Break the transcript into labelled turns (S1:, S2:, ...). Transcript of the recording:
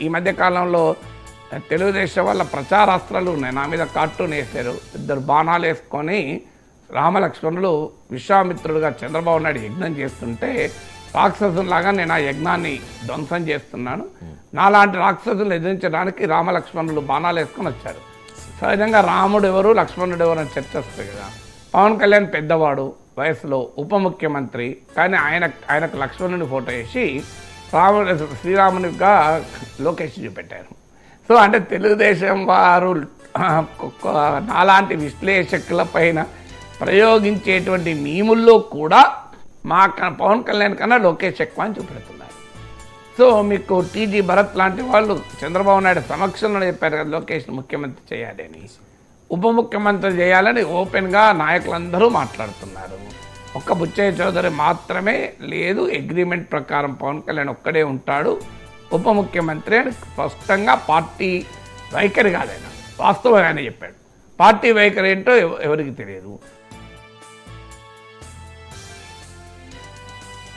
S1: ఈ మధ్య కాలంలో తెలుగుదేశం వల్ల ప్రచారాస్త్రాలు ఉన్నాయి. నా మీద కార్టూన్ వేశారు. ఇద్దరు బాణాలు వేసుకొని రామలక్ష్మణులు విశ్వామిత్రుడుగా చంద్రబాబు నాయుడు యజ్ఞం చేస్తుంటే రాక్షసులాగా నేను ఆ యజ్ఞాన్ని ధ్వంసం చేస్తున్నాను. నాలాంటి రాక్షసులు ఎదిరించడానికి రామలక్ష్మణులు బాణాలు వేసుకొని వచ్చారు. సహజంగా రాముడు ఎవరు లక్ష్మణుడు ఎవరు అని చర్చ వస్తుంది కదా. పవన్ కళ్యాణ్ పెద్దవాడు వయసులో ఉప ముఖ్యమంత్రి కానీ ఆయన ఆయనకు లక్ష్మణుని ఫోటో వేసి రాముడు శ్రీరామునిగా లోకేష్ చూపెట్టారు. సో అంటే తెలుగుదేశం వారు నాలాంటి విశ్లేషకుల పైన ప్రయోగించేటువంటి మీముల్లో కూడా మా క- పవన్ కళ్యాణ్ కన్నా లోకేష్ ఎక్కువ అని చూపెడుతున్నారు. సో మీకు టీజీ భరత్ లాంటి వాళ్ళు చంద్రబాబు నాయుడు సమక్షంలో చెప్పారు కదా లోకేష్ని ముఖ్యమంత్రి చేయాలి అని. ఉప ముఖ్యమంత్రి చేయాలని ఓపెన్గా నాయకులందరూ మాట్లాడుతున్నారు. ఒక్క బుచ్చయ్య చౌదరి మాత్రమే లేదు. అగ్రిమెంట్ ప్రకారం పవన్ కళ్యాణ్ ఒక్కడే ఉంటాడు. ఉప ముఖ్యమంత్రి అని స్పష్టంగా పార్టీ వైఖరి కాదైనా. వాస్తవంగానే చెప్పాడు. పార్టీ వైఖరి ఏంటో ఎవరికి తెలియదు.